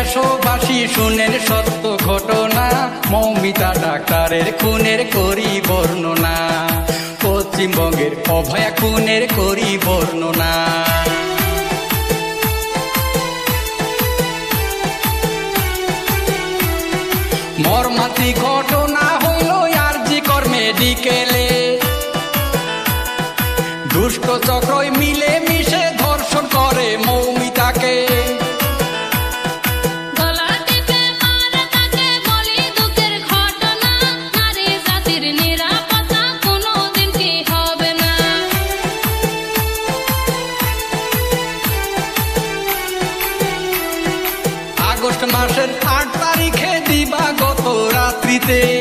দেশবাসী শুনের সত্য ঘটনা। মৌমিতা ডাক্তারের খুনের করি বর্ণনা। পশ্চিমবঙ্গের অভয়া খুনের করি বর্ণনা। মর্মাতি ঘটনা Thing.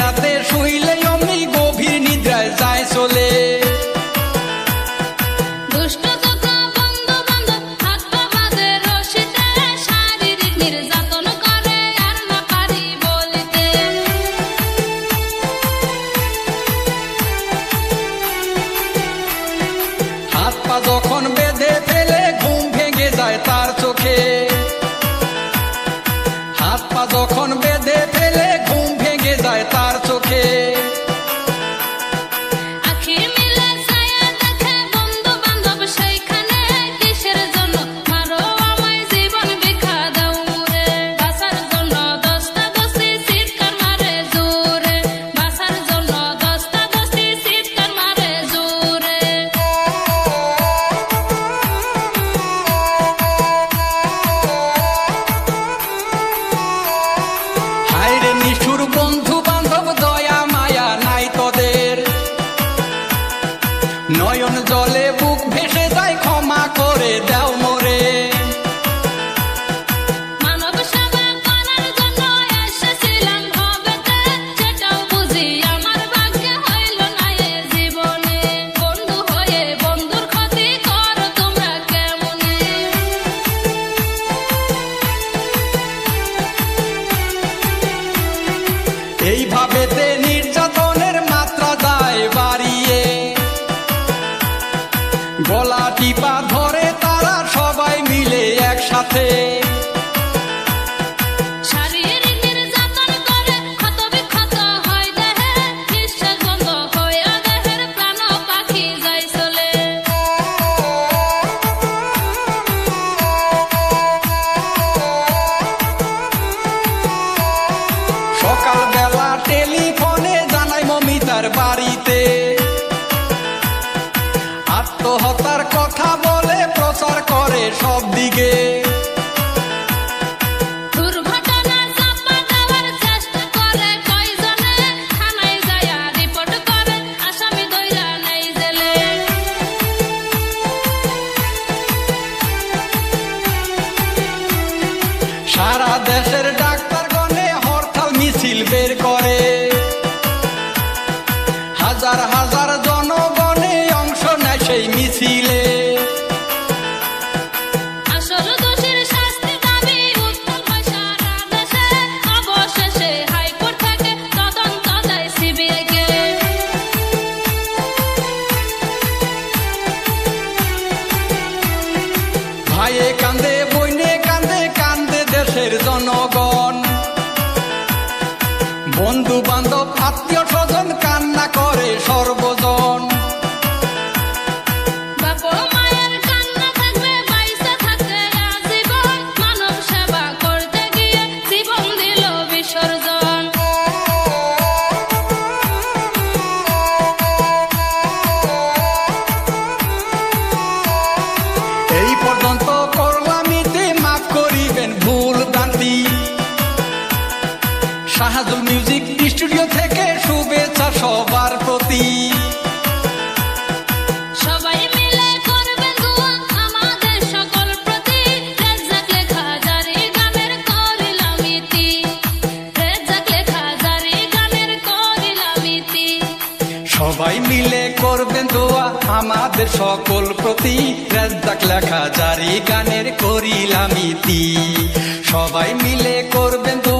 রাতে শুই শাহাদুল মিউজিক স্টুডিও থেকে শুভেচ্ছা সবার প্রতি। সবাই মিলে করবেন দোয়া আমাদের সকল প্রতি। লেখা জারি গানের করিলাম সবাই মিলে করবেন সবাই মিলে করবেন দোয়া